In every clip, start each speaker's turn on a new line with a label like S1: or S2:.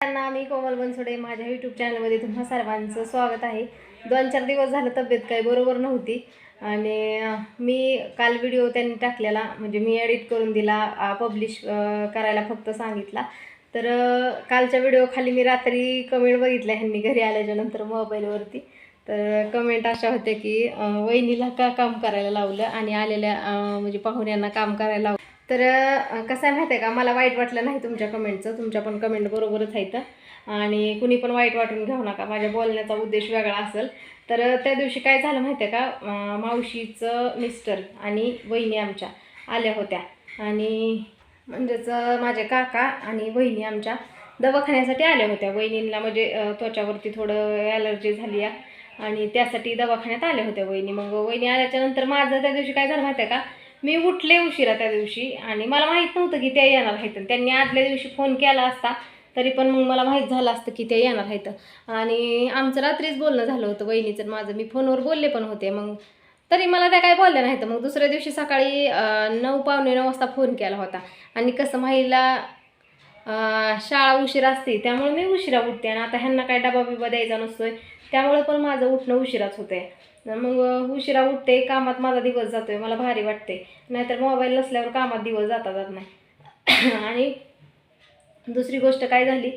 S1: त्यांना मी कोमल बनसोडे माझ्या यूट्यूब चॅनलमध्ये तुम्हा सर्वांचं स्वागत आहे. दोन चार दिवस झालं तब्येत काही बरोबर नव्हती. आणि मी काल व्हिडिओ त्यांनी टाकलेला म्हणजे मी एडिट करून दिला पब्लिश करायला फक्त सांगितला. तर कालच्या व्हिडिओ खाली मी रात्री कमेंट बघितल्या ह्यांनी घरी आल्याच्यानंतर मोबाईलवरती तर कमेंट अशा होत्या की वहिनीला का काम करायला लावलं आणि आलेल्या म्हणजे पाहुण्यांना काम करायला लावलं. तर कसं आहे माहिती आहे का? मला वाईट वाटलं नाही तुमच्या कमेंटचं. तुमच्या पण कमेंट बरोबरच आहेत. आणि कुणी पण वाईट वाटून घेऊ नका. माझ्या बोलण्याचा उद्देश वेगळा असेल. तर त्या दिवशी काय झालं माहिती आहे का? मावशीचं मिस्टर आणि वहिनी आमच्या आल्या होत्या. आणि म्हणजेच माझे काका आणि वहिनी आमच्या दवाखान्यासाठी आल्या होत्या. वहिनींना म्हणजे त्वचावरती थोडं ॲलर्जी झाली आहे. आणि त्यासाठी दवाखान्यात आल्या होत्या वहिनी. मग वहिनी आल्याच्यानंतर माझं त्या दिवशी काय झालं माहिती आहे का? मी उठले उशिरा त्या दिवशी आणि मला माहीत नव्हतं की त्या येणार आहेत. त्यांनी आदल्या दिवशी फोन केला असता तरी पण मग मला माहीत झालं असतं की त्या येणार आहेत. आणि आमचं रात्रीच बोलणं झालं होतं वहिनीचं. माझं मी फोनवर बोलले पण होते. मग तरी मला त्या काय बोलल्या नाहीत. मग दुसऱ्या दिवशी सकाळी नऊ पावणे नऊ वाजता फोन केला होता. आणि कसं महिला शाळा उशीर असते त्यामुळे मी उशिरा उठते आणि आता ह्यांना काय डबा बिबा द्यायचा नसतोय त्यामुळे पण माझं उठणं उशिराच होतंय. मग उशिरा उठते कामात माझा दिवस जातोय मला भारी वाटते नाहीतर मोबाईल नसल्यावर कामात दिवस जाता जात नाही. आणि दुसरी गोष्ट काय झाली?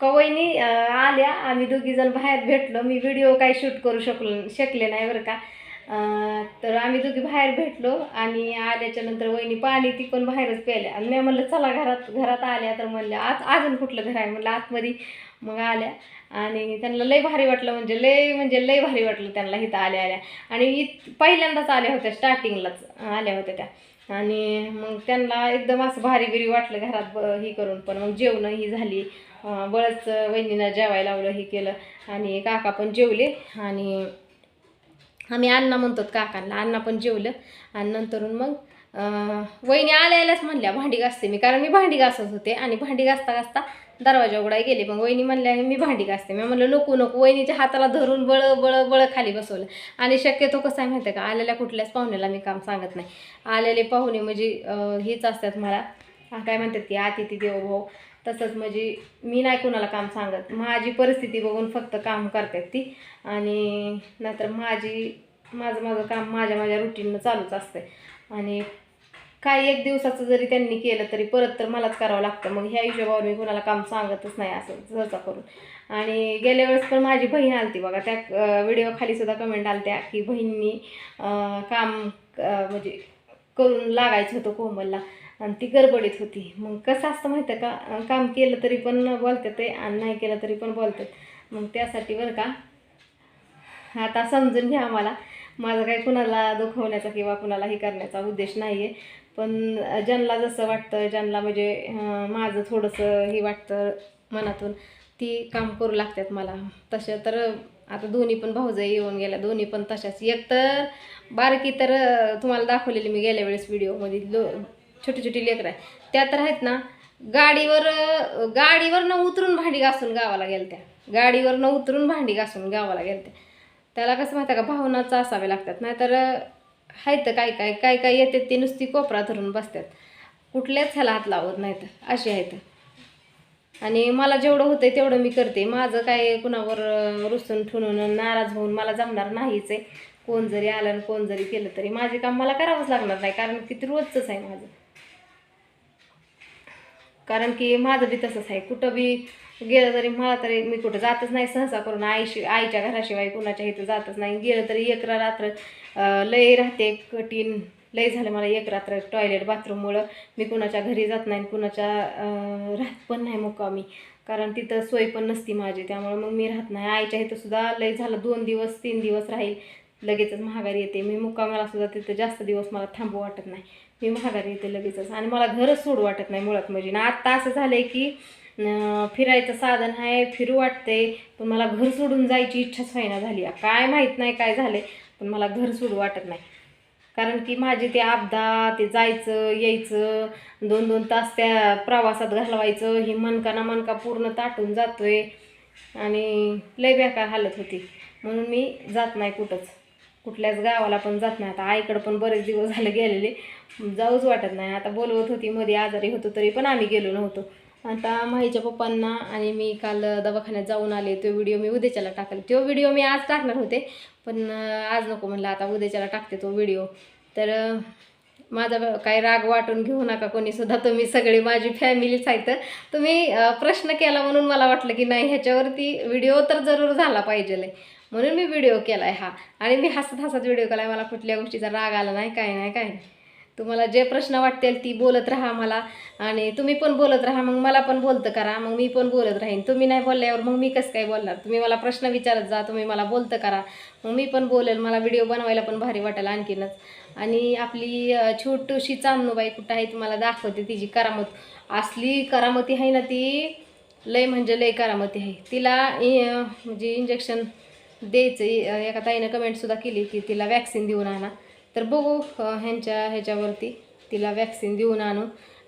S1: कवयनी आल्या आम्ही दोघीजण बाहेर भेटलो मी व्हिडिओ काय शूट करू शकलो शकले नाही बरं का. तर आम्ही दोघी बाहेर भेटलो आणि आल्याच्यानंतर वहिनी पाणी ती पण बाहेरच प्यायल्या आणि मी म्हणलं चला घरात घरात आल्या. तर म्हणल्या आज अजून कुठलं घर आहे? म्हणलं आतमध्ये. मग आल्या. आणि त्यांना लय भारी वाटलं म्हणजे लय म्हणजे लय भारी वाटलं त्यांना इथं आल्या आल्या. आणि इत पहिल्यांदाच आल्या होत्या स्टार्टिंगलाच आल्या होत्या त्या. आणि मग त्यांना एकदम असं भारी बिरी वाटलं घरात ब ही करून पण. मग जेवणं ही झाली. अं, बळच वहिनीनं जेवायला लावलं हे केलं. आणि काका पण जेवले. आणि आम्ही अण्णा म्हणतो काकांना अण्णा पण जेवलं. आणि नंतरून मग वहिनी आल्यालाच म्हणल्या भांडी घासते मी. कारण मी भांडी घासत होते आणि भांडी घासता घासता दरवाजा उघडाय गेले. मग वहिनी म्हणल्या मी भांडी घासते. मी म्हणलं नको नको. वहिनीच्या हाताला धरून बळ बळ बळ खाली बसवलं. आणि शक्यतो कसं आहे माहिती आहे का आलेल्या कुठल्याच पाहुण्याला मी काम सांगत नाही. आलेले पाहुणे म्हणजे हेच असतात मला. काय म्हणतात की अतिथी देवभाऊ तसंच म्हणजे मी नाही कुणाला काम सांगत. माझी परिस्थिती बघून फक्त काम करतात ती. आणि नंतर माझी माझं माझं काम माझ्या माझ्या रुटीननं चालूच असतंय. आणि काही एक दिवसाचं जरी त्यांनी केलं तरी परत तर मलाच करावं लागतं. मग ह्या हिशोबावर मी कुणाला काम सांगतच नाही असं सहसा करून. आणि गेल्या वेळेस पण माझी बहीण आलती बघा. त्या व्हिडिओ कमेंट आलत्या की बहिणी काम म्हणजे करून लागायचं होतं कोमलला. आणि ती गडबडीत होती. मग कसं असतं माहिती आहे का? काम केलं तरी पण बोलतात ते आणि नाही केलं तरी पण बोलतात. मग त्यासाठी बरं का आता समजून घ्या आम्हाला. माझं काही कुणाला दुखवण्याचा किंवा कुणाला हे करण्याचा उद्देश नाही आहे पण ज्यांना जसं वाटतं ज्यांना म्हणजे माझं थोडंसं हे वाटतं मनातून ती काम करू लागतात मला. तशा तर आता दोन्ही पण भाऊजाई येऊन गेल्या. दोन्ही पण तशाच. एक तर बारकी तर तुम्हाला दाखवलेली मी गेल्या वेळेस व्हिडिओमध्ये लो छोटी छोटी लेकरं आहे. त्या तर आहेत ना गाडीवर गाडीवर न उतरून भांडी घासून गावाला गेलं त्या गाडीवर न उतरून भांडी घासून गावाला गेलत्या. त्याला कसं माहिती आहे का भावनाचं असावे लागतात. नाहीतर आहेत काय काय काय काय येतात ते नुसती कोपरा धरून बसतात. कुठल्याच ह्याला हात लावत नाहीत. अशी आहेत. आणि मला जेवढं होतंय तेवढं मी करते. माझं काय कुणावर रुसून ठुणून नाराज होऊन मला जमणार नाहीच आहे. कोण जरी आलं कोण जरी केलं तरी माझे काम मला करावंच लागणार नाही. कारण की ते रोजचंच आहे माझं. कारण की माझं बी तसंच आहे. कुठं बी गेलं तरी मला तरी मी कुठं जातच नाही सहसा करून आईशी आईच्या घराशिवाय कुणाच्या इथं जातच नाही. गेलं तरी एक रात्र लय राहते कठीण. लय झालं मला एक रात्र टॉयलेट बाथरूममुळं मी कुणाच्या घरी जात नाही कुणाच्या राहत पण नाही मुक्कामी. कारण तिथं सोय पण नसती माझी. त्यामुळे मग मी राहत नाही. आईच्या इथं सुद्धा लय झालं दोन दिवस तीन दिवस राहील. लगेचच महागारी येते. मी मुक्कामाला सुद्धा तिथं जास्त दिवस मला थांबू वाटत नाही. मी महागारी येते लगेचच आणि मला घरच सोडू वाटत नाही मुळात म्हणजे. ना आत्ता असं झालं आहे की फिरायचं साधन आहे फिरू वाटते पण मला घर सोडून जायची इच्छाच होईना झाली. आहे. काय माहीत नाही काय झाले पण मला घर सोडू वाटत नाही. कारण की माझे ते आपदा ते जायचं यायचं दोन दोन तास त्या प्रवासात घालवायचं ही मनका ना मनका पूर्ण ताटून जातोय. आणि लय बेकार हालत होती. म्हणून मी जात नाही कुठंच. कुठल्याच गावाला पण जात नाही. आता आईकडं पण बरेच दिवस झाले गेलेले. जाऊच वाटत नाही. आता बोलवत होती मध्ये आजारी होतो तरी पण आम्ही गेलो नव्हतो. आता माहीच्या पप्पांना आणि मी काल दवाखान्यात जाऊन आले. तो व्हिडिओ मी उद्याच्याला टाकले. तो व्हिडिओ मी आज टाकणार होते. पण आज नको म्हणलं. आता उद्याच्याला टाकते तो व्हिडिओ. तर माझा काही राग वाटून घेऊ नका कोणीसुद्धा तुम्ही सगळी माझी फॅमिलीच आहेत. तुम्ही प्रश्न केला म्हणून मला वाटलं की नाही ह्याच्यावरती व्हिडिओ तर जरूर झाला पाहिजे. म्हणून मी व्हिडिओ केला आहे हा. आणि मी हसत हसत व्हिडिओ केला आहे मला कुठल्या गोष्टीचा राग आला नाही काय नाही काय नाही. तुम्हाला जे प्रश्न वाटतील ती बोलत राहा मला. आणि तुम्ही पण बोलत राहा मग मला पण बोलतं करा मग मी पण बोलत राहीन. तुम्ही नाही बोलल्यावर मग मी कसं काय बोलणार? तुम्ही मला प्रश्न विचारत जा तुम्ही मला बोलतं करा. मग मी पण बोलेल मला व्हिडिओ बनवायला पण भारी वाटेल आणखीनच. आणि आपली छोटूशी चांदूबाई कुठं आहे तुम्हाला दाखवते तिची करामत. असली करामती आहे ना ती लय म्हणजे लय करामती आहे. तिला इ- म्हणजे इंजेक्शन द्यायचं. एका ताईनं कमेंटसुद्धा केली की तिला वॅक्सिन देऊन आणा. तर बघू ह्यांच्या ह्याच्यावरती तिला वॅक्सिन देऊन आणू.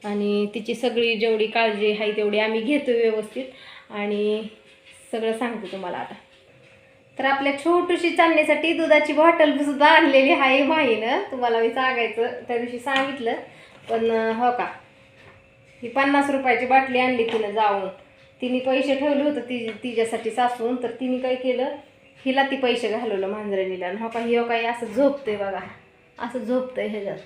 S1: आणि तिची सगळी जेवढी काळजी आहे तेवढी आम्ही घेतो व्यवस्थित. आणि सगळं सांगतो तुम्हाला आता. तर आपल्या छोटीशी चालण्यासाठी दुधाची बॉटल सुद्धा आणलेली आहे माहीनं तुम्हाला मी सांगायचं त्या दिवशी सांगितलं. पण हो का? ही पन्नास रुपयाची बाटली आणली तिनं जाऊन. तिने पैसे ठेवले होते ती तिच्यासाठी सासून. तर तिने काय केलं? हिला ती पैसे घालवलं मांजरणीला. आणि हो का हो काही असं झोपतंय बघा. असं झोपतंय ह्याच्यात.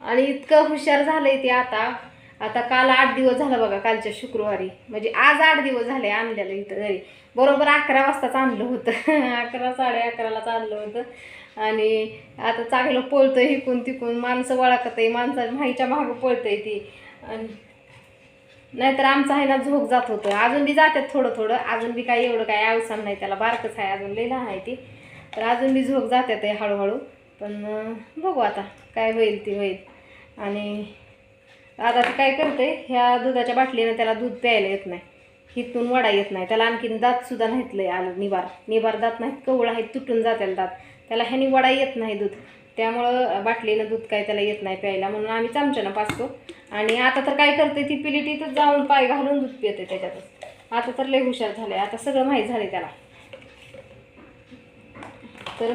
S1: आणि इतकं हुशार झालंय ते आता. आता काल आठ दिवस झालं बघा कालच्या शुक्रवारी. म्हणजे आज आठ दिवस झाले आणलेलं इथं घरी. बरोबर अकरा वाजताच आणलं होतं. अकरा साडे अकरालाच आणलं होतं. आणि आता चांगलं पळतं हिकून तिकून. माणसं वळखत आहे माहीच्या मागं पळतंय ती. आणि नाहीतर आमचं आहे ना झोप जात होतं. अजून बी जातात थोडं थोडं. अजून बी काही एवढं काही आवसान नाही त्याला बारकच आहे अजून लई लहान आहे ती. तर अजून बी झोप जातात आहे हळूहळू. पण बघू आता काय होईल ती होईल. आणि आता ती काय करते ह्या दुधाच्या बाटलीनं त्याला दूध प्यायला येत नाही. हिथून वडा येत नाही. त्याला आणखीन दातसुद्धा नाहीत लय आलं निबार. निबार दात नाहीत कवळ आहेत तुटून जातील दात. त्याला ह्यानी वडा येत नाही दूध. त्यामुळं बाटलीनं दूध काय त्याला येत नाही प्यायला म्हणून आम्ही चमच्यानं पाचतो. आणि आता तर काय करते ती पिली जाऊन पाय घालून दूध पिते त्याच्यातच. आता तर लय हुशार झाले आता सगळं माहीत झालं त्याला. तर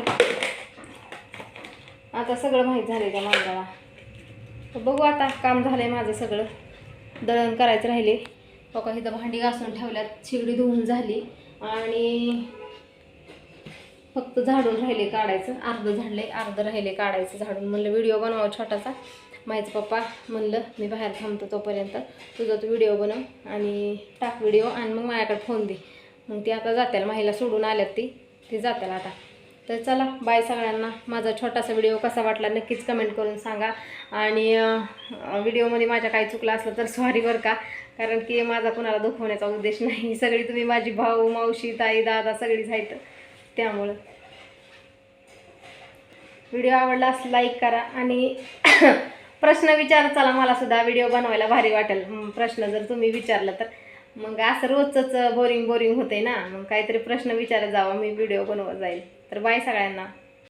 S1: आता सगळं माहीत झालं त्या माणसाला तर बघू आता काम झालं आहे माझं सगळं. दळण करायचं राहिले. हो बघा इथं भांडी घासून ठेवल्यात शिगडी धुवून झाली. आणि फक्त झाडून राहिले काढायचं अर्धं झाडलं आहे अर्धं राहिले काढायचं झाडून. म्हणलं व्हिडिओ बनवा छोटासा. माझं पप्पा म्हणलं मी बाहेर थांबतो तोपर्यंत. तुझा तू व्हिडिओ बनव आणि टाक व्हिडिओ आणि मग माझ्याकडे फोन दे. मग ती आता जात्याला माहीला सोडून आल्यात ती. ती जात्याला आता. तर चला बाय सगळ्यांना. माझा छोटासा व्हिडिओ कसा वाटला नक्कीच कमेंट करून सांगा. आणि व्हिडिओमध्ये माझ्या काही चुकलं असलं तर सॉरी बरं का. कारण की माझा कुणाला दुखवण्याचा उद्देश नाही. सगळी तुम्ही माझी भाऊ मावशी ताई दादा सगळीच आहेत. त्यामुळं. व्हिडिओ आवडला असं लाईक करा आणि प्रश्न विचार चला मला सुद्धा व्हिडिओ बनवायला भारी वाटेल. प्रश्न जर तुम्ही विचारला तर. मग असं रोजच बोरिंग बोरिंग होते ना. मग काहीतरी प्रश्न विचारत जावा मी व्हिडिओ बनवत जाईल. तर बाय सगळ्यांना.